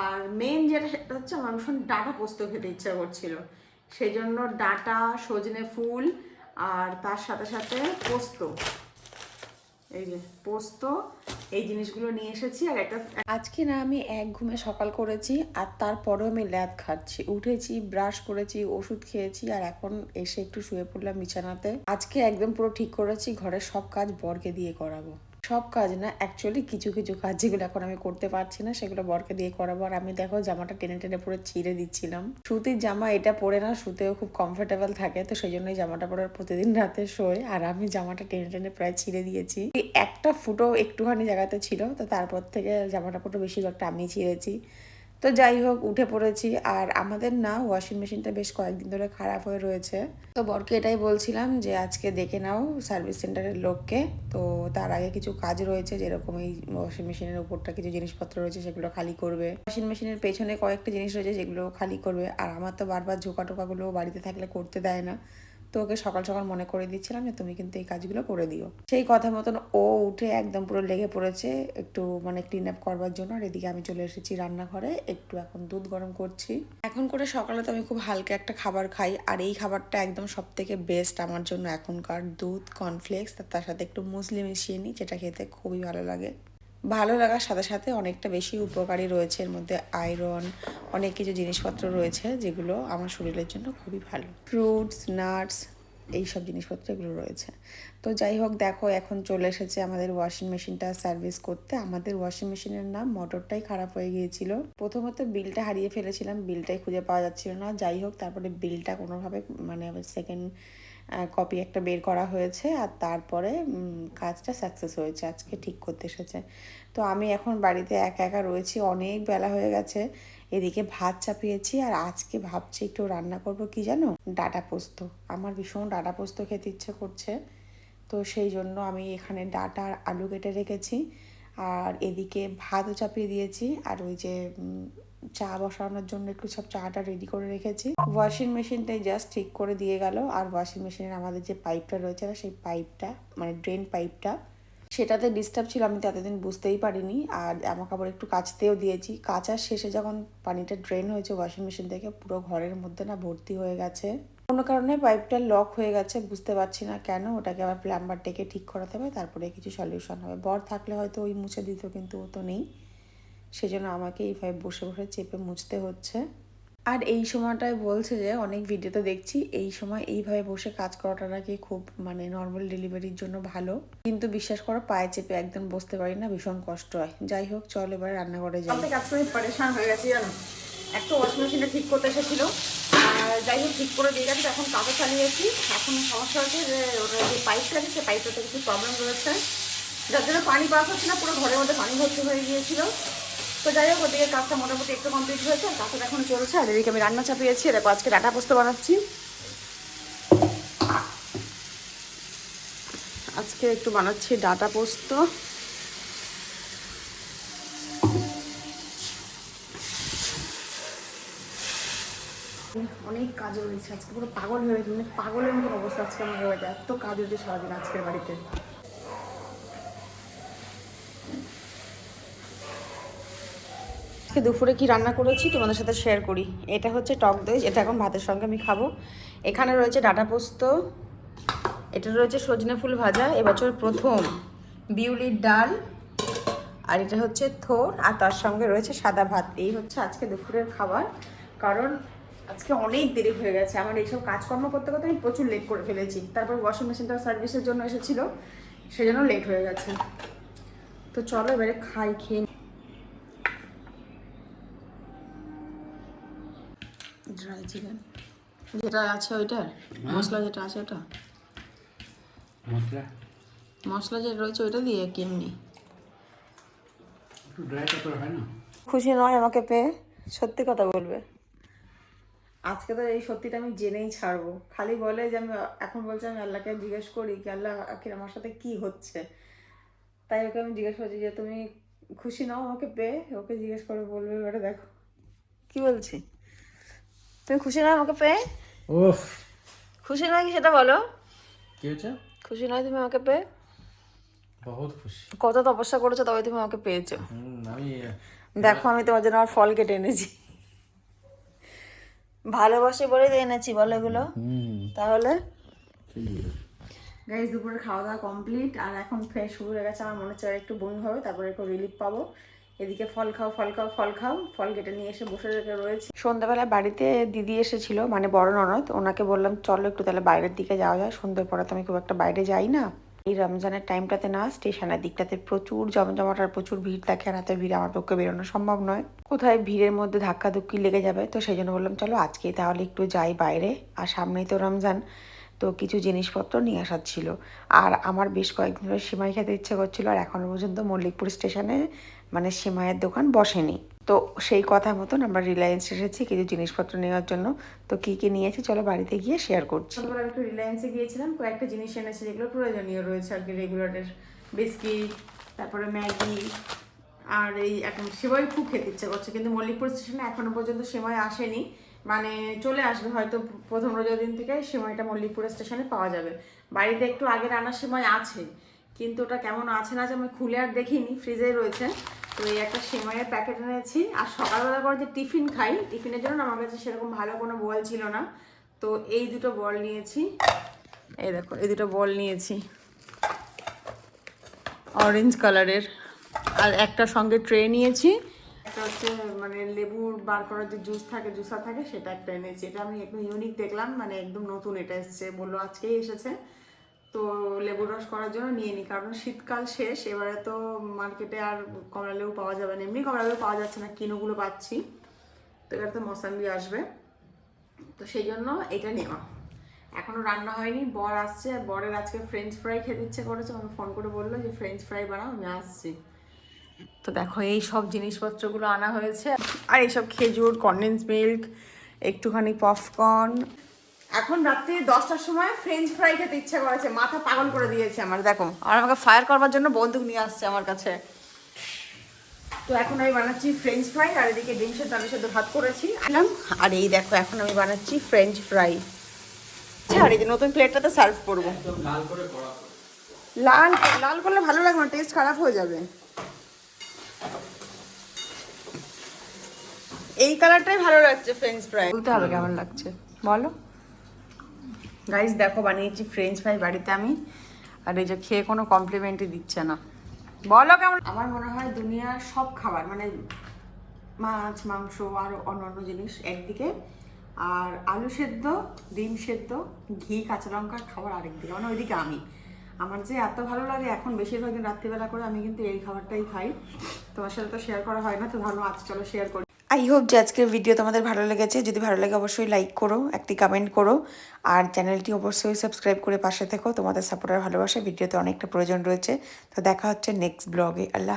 আর main যেটা সেটা হচ্ছে আমার ভীষণ ডাটা পোস্ত খেতে ইচ্ছা করছিল। সেই জন্য ডাটা, সজনে ফুল আর তার সাথে সাথে পোস্ত। এই যে পোস্ত, এই জিনিসগুলো নিয়ে এসেছি আর একটা আজকে না আমি এক ঘুমে সকাল করেছি আর তারপরেও আমি ল্যাদ খাচ্ছি। উঠেছি, ব্রাশ করেছি, ওষুধ খেয়েছি আর এখন এসে একটু শুয়ে পড়লাম বিছানাতে। আজকে একদম পুরো ঠিক করেছি, ঘরের সব কাজ বরকে দিয়ে করাবো। সব কাজ না অ্যাকচুয়ালি কিছু কিছু কাজ যেগুলো এখন আমি করতে পারছি না, সেগুলো বরকে দিয়ে করাবো। আর আমি দেখো জামাটা টেনে টেনে পরে ছিঁড়ে দিচ্ছিলাম। সুতির জামা এটা পরে না, সুতেও খুব কমফোর্টেবল থাকে, তো সেই জন্যই জামাটা পরে প্রতিদিন রাতে শোয়। আর আমি জামাটা টেনে টেনে প্রায় ছিঁড়ে দিয়েছি। একটা ফুটো একটুখানি জায়গাতে ছিল, তো তারপর থেকে জামাটা পুরো বেশিরভাগটা আমি ছিঁড়েছি। তো যাই হোক, উঠে পড়েছি। আর আমাদের না ওয়াশিং মেশিনটা বেশ কয়েকদিন ধরে খারাপ হয়ে রয়েছে। তো বরকে এটাই বলছিলাম যে, আজকে দেখে নাও সার্ভিস সেন্টারের লোককে। তো তার আগে কিছু কাজ রয়েছে, যেরকম এই ওয়াশিং মেশিনের উপরটা কিছু জিনিসপত্র রয়েছে, সেগুলো খালি করবে। ওয়াশিং মেশিনের পেছনে কয়েকটা জিনিস রয়েছে, যেগুলো খালি করবে। আর আমার তো বারবার ঝোঁকা টোকাগুলো বাড়িতে থাকলে করতে দেয় না। তো ওকে সকাল সকাল মনে করে দিচ্ছিলাম যে তুমি কিন্তু এই কাজগুলো করে দিও। সেই কথা মতন ও উঠে একদম পুরো লেগে পড়েছে, একটু মানে ক্লিন আপ করবার জন্য। আর এদিকে আমি চলে এসেছি রান্নাঘরে, একটু এখন দুধ গরম করছি। এখন করে সকালে তো আমি খুব হালকা একটা খাবার খাই, আর এই খাবারটা একদম সব থেকে বেস্ট আমার জন্য এখনকার দুধ কর্নফ্লেক্স তার সাথে একটু মুসলি মিশিয়ে নিই, যেটা খেতে খুবই ভালো লাগে। ভালো লাগার সাথে সাথে অনেকটা বেশি উপকারী রয়েছে এর মধ্যে আয়রন অনেক কিছু জিনিসপত্র রয়েছে যেগুলো আমার শরীরের জন্য খুবই ভালো। ফ্রুটস নাটস এইসব জিনিসপত্র এগুলো রয়েছে। তো যাই হোক, দেখো এখন চলে এসেছে আমাদের ওয়াশিং মেশিনটা সার্ভিস করতে। আমাদের ওয়াশিং মেশিনের নাম মোটরটাই খারাপ হয়ে গিয়েছিল। প্রথমত বিলটা হারিয়ে ফেলেছিলাম বিলটাই খুঁজে পাওয়া যাচ্ছিল না। যাই হোক, তারপরে বিলটা কোনোভাবে মানে সেকেন্ড কপি একটা বের করা হয়েছে আর তারপরে কাজটা সাকসেস হয়েছে, আজকে ঠিক করতে এসেছে। তো আমি এখন বাড়িতে একা একা রয়েছি, অনেক বেলা হয়ে গেছে, এদিকে ভাত চাপিয়েছি আর আজকে ভাবছি একটু রান্না করব কি জানো? ডাটা পোস্ত। আমার ভীষণ ডাটা পোস্ত খেতে ইচ্ছে করছে, তো সেই জন্য আমি এখানে ডাটা আর আলু কেটে রেখেছি। আর এদিকে ভাতও চাপিয়ে দিয়েছি, আর ওই যে চা বসানোর জন্য একটু সব চাটা রেডি করে রেখেছি। ওয়াশিং মেশিনটাই জাস্ট ঠিক করে দিয়ে গেল। আর ওয়াশিং মেশিনের আমাদের যে পাইপটা রয়েছে না, সেই পাইপটা মানে ড্রেন পাইপটা সেটাতে ডিস্টার্ব ছিল, আমি তো এতদিন বুঝতেই পারিনি। আর জামা কাপড় একটু কাচতেও দিয়েছি। কাচার শেষে যখন পানিটা ড্রেন হয়েছে ওয়াশিং মেশিন থেকে, পুরো ঘরের মধ্যে না ভর্তি হয়ে গেছে। কোনো কারণে পাইপটা লক হয়ে গেছে, বুঝতে পারছি না কেন। ওটাকে আবার প্লাম্বার ডেকে ঠিক করাতে হবে, তারপরে কিছু সলিউশন হবে। বর থাকলে হয়তো ওই মুছে দিত, কিন্তু ও তো নেই। সেজন্য আমাকে এইভাবে বসে বসে চেপে মুছতে হচ্ছে। আর এই সময়টায় বলছে যে, অনেক ভিডিওতে দেখছি, এই সময় এইভাবে বসে কাজ করাটা নাকি খুব মানে নর্মাল ডেলিভারির জন্য ভালো। কিন্তু বিশ্বাস করো, পায়ে চেপে একদম বসতে পারি না, ভীষণ কষ্ট হয়। যাই হোক, চল এবার রান্নাঘরে যাই। কাজ করে পরেশান হয়ে গেছি, জানো? একটা ওয়াশিং মেশিনটা ঠিক করতে এসেছিল। যাই হোক, ঠিক করে দিয়ে গেছে, এখন কাজও চালিয়েছি এখন সমস্যা হচ্ছে যে ওটা যে পাইপটা আছে সেই পাইপটাতে কিছু প্রবলেম রয়েছে। যার জন্য পানি পাস হচ্ছে না, পুরো ঘরের মধ্যে পানি ভর্তি হয়ে গিয়েছিল। তো যাই হোক, ওদিকে কাজটা মোটামুটি একটু কমপ্লিট হয়েছে কাজটা এখন চলছে। আর এদিকে আমি রান্না চাপিয়েছি দেখো আজকে ডাটা পোস্ত বানাচ্ছি। আজকে একটু বানাচ্ছি ডাটা পোস্ত। অনেক কাজ রয়েছে, আজকে পুরো পাগল হয়ে মানে পাগলের মতন অবস্থা আজকে আমার হয়ে যায়, এত কাজ হয়েছে সারাদিন আজকের বাড়িতে। আজকে দুপুরে কি রান্না করেছি তোমাদের সাথে শেয়ার করি। এটা হচ্ছে টক দই, এটা এখন ভাতের সঙ্গে আমি খাব। এখানে রয়েছে ডাটা পোস্ত, এটা রয়েছে সজনে ফুল ভাজা, এবছর প্রথম বিউলির ডাল, আর এটা হচ্ছে থোর, আর তার সঙ্গে রয়েছে সাদা ভাত। এই হচ্ছে আজকে দুপুরের খাবার, কারণ আজকে অনেক দেরি হয়ে গেছে। আমার এইসব কাজকর্ম করতে করতে আমি প্রচুর লেট করে ফেলেছি। তারপর ওয়াশিং মেশিনটা সার্ভিসের জন্য এসেছিল, সেজন্য লেট হয়ে গেছে। তো চলো এবারে খাই, খেয়ে চিকেন যেটা আছে ওইটা মশলা যেটা আছে ওটা? মশলা? মশলা যেটা রয়েছে ওইটা দিয়ে কেমনি একটু ড্রাই করে হয় না। খুশি নয় আমাকে পেয়ে সত্যি কথা বলবে। আজকে তো এই সত্যিটা আমি জেনেই ছাড়বো। খালি বলে যে আমি এখন বলছে আমি আল্লাহকে জিজ্ঞেস করি কি আল্লাহ আখির আমার সাথে কি হচ্ছে? তাই ওকে আমি জিজ্ঞেস করছি যে তুমি খুশি নাও আমাকে পেয়ে? ওকে জিজ্ঞেস করে বলবে এবারে দেখো। কি বলছি? তুমি খুশি নয় আমাকে পেয়ে? ওফ খুশি নয় কি সেটা বলো? কি হয়েছে? খুশি নয় তুমি আমাকে পেয়ে? বহুত খুশি। কত তপস্যা করেছ তবে তুমি আমাকে পেয়েছ। আমি দেখো আমি তোমার জন্য আমার ফল কেটে এনেছি। ভালোবাসে বলে তো এনেছি বলো এগুলো। হুম। তাহলে? গাইজ দুপুরে খাওয়া দাওয়া কমপ্লিট আর এখন ফ্রেশ শুরু হয়ে গেছে আমার মনে হচ্ছে একটু বমি হবে তারপরে একটু রিলিফ পাবো। এদিকে ফল খাও ফল খাও ফল খাও, ফল কেটে নিয়ে এসে বসে রয়েছে। সন্ধ্যাবেলা বাড়িতে দিদি এসেছিল মানে বড় ননদ, ওনাকে বললাম, চলো একটু তাহলে বাইরের দিকে যাওয়া যায়, সন্ধ্যের পরে তো আমি খুব একটা বাইরে যাই না। এই রমজানের টাইমটাতে না, স্টেশনের দিকটাতে প্রচুর জমজমাট আর প্রচুর ভিড় থাকে, আর এত ভিড় আমার পক্ষে বেরোনো সম্ভব নয়। কোথায় ভিড়ের মধ্যে ধাক্কা ধুক্কি লেগে যাবে, তো সেই জন্য বললাম, চলো আজকেই তাহলে একটু যাই বাইরে। আর সামনেই তো রমজান, তো কিছু জিনিসপত্র নিয়ে আসার ছিল। আর আমার বেশ কয়েকদিন ধরে সিমাই খেতে ইচ্ছে করছিল, আর এখনও পর্যন্ত মল্লিকপুর স্টেশনে মানে সিমাইয়ের দোকান বসেনি। তো সেই কথা মতন আমরা রিলায়েন্স এসেছি কিছু জিনিসপত্র নেওয়ার জন্য। তো কী কী নিয়েছি চলো বাড়িতে গিয়ে শেয়ার করছি। তারপর একটু রিলায়েন্সে গিয়েছিলাম, কয়েকটা জিনিস এনেছি যেগুলো প্রয়োজনীয় রয়েছে আর কি। রেগুলারের বিস্কিট, তারপরে ম্যাগি, আর এই এখন সেমাই খুব খেতে ইচ্ছে করছে। কিন্তু মল্লিকপুর স্টেশনে এখনও পর্যন্ত সেমাই আসেনি। মানে চলে আসবে হয়তো প্রথম রোজার দিন থেকে সেমাইটা মল্লিকপুর স্টেশনে পাওয়া যাবে। বাড়িতে একটু আগে রান্নার সময় আছে, কিন্তু ওটা কেমন আছে না আছে আমি খুলে আর দেখিনি, ফ্রিজে রয়েছে। তো এই একটা সেমাইয়ের প্যাকেট এনেছি। আর সকালবেলা করে যে টিফিন খাই, টিফিনের জন্য আমার কাছে সেরকম ভালো কোনো বল ছিল না। তো এই দুটো বল নিয়েছি। এই দেখো, এই দুটো বল নিয়েছি। অরেঞ্জ কালারের আর একটা সঙ্গে ট্রে নিয়েছি। একটা হচ্ছে মানে লেবুর বার করার যে জুস থাকে জুসার থাকে, সেটা একটা এনেছি। এটা আমি একদম ইউনিক দেখলাম মানে একদম নতুন এটা এসছে বলল আজকেই এসেছে। তো লেবু রস করার জন্য নিয়ে নিই কারণ শীতকাল শেষ, এবারে তো মার্কেটে আর কমলা লেবু পাওয়া যাবে না। এমনি কমলা লেবু পাওয়া যাচ্ছে না, কিনোগুলো পাচ্ছি। তো এবার তো মৌসাম্বি আসবে। তো সেই জন্য এটা নেওয়া। এখনও রান্না হয়নি, বর আসছে। আর বরের আজকে ফ্রেঞ্চ ফ্রাই খেতে ইচ্ছে করেছে। আমাকে ফোন করে বলল যে ফ্রেঞ্চ ফ্রাই বানাও, আমি আসছি। তো দেখো, এই সব জিনিসপত্রগুলো আনা হয়েছে। আর এইসব খেজুর কন্ডেন্স মিল্ক একটুখানি পপকর্ন এখন রাত্রি দশটার সময় ফ্রেঞ্চ ফ্রাই খেতে ইচ্ছা করেছে মাথা পাগল করে দিয়েছে আমার দেখো। আর আমাকে ফায়ার করবার জন্য বন্দুক নিয়ে আসছে আমার কাছে। তো এখন আমি বানাচ্ছি ফ্রেঞ্চ ফ্রাই আর এদিকে ডিম সেদ্ধ সেদ্ধ ভাত করেছি। আর এই দেখো এখন আমি বানাচ্ছি ফ্রেঞ্চ ফ্রাই আর এই যে নতুন প্লেটটাতে সার্ভ করব। লাল করে লাল লাল করলে ভালো লাগবে না টেস্ট খারাপ হয়ে যাবে। এই কালারটাই ভালো লাগছে ফ্রেঞ্চ ফ্রাই বলতে হবে কেমন লাগছে বলো। গাইস দেখো, বানিয়েছি ফ্রেঞ্চ ফ্রাই বাড়িতে আমি। আর এই যে খেয়ে কোনো কমপ্লিমেন্টই দিচ্ছে না। বলো কেমন আমার মনে হয় দুনিয়ার সব খাবার মানে মাছ, মাংস, আর অন্যান্য জিনিস একদিকে। আর আলু সেদ্ধ, ডিম সেদ্ধ, ঘি, কাঁচা লঙ্কার খাবার আরেকদিকে মানে ওইদিকে আমি। আমার যে এত ভালো লাগে, এখন বেশিরভাগ দিন রাত্রিবেলা করে আমি কিন্তু এই খাবারটাই খাই। তোমার সাথে তো শেয়ার করা হয় না, তো ভালো আজ চলো শেয়ার করি। আই হোপ যে আজকের ভিডিও তোমাদের ভালো লেগেছে। যদি ভালো লাগে অবশ্যই লাইক করো, একটি কমেন্ট করো। আর চ্যানেলটি অবশ্যই সাবস্ক্রাইব করে পাশে থেকো। তোমাদের সাপোর্টার ভালোবাসা ভিডিওতে অনেকটা প্রয়োজন রয়েছে। তো দেখা হচ্ছে নেক্সট ব্লগে আল্লাহ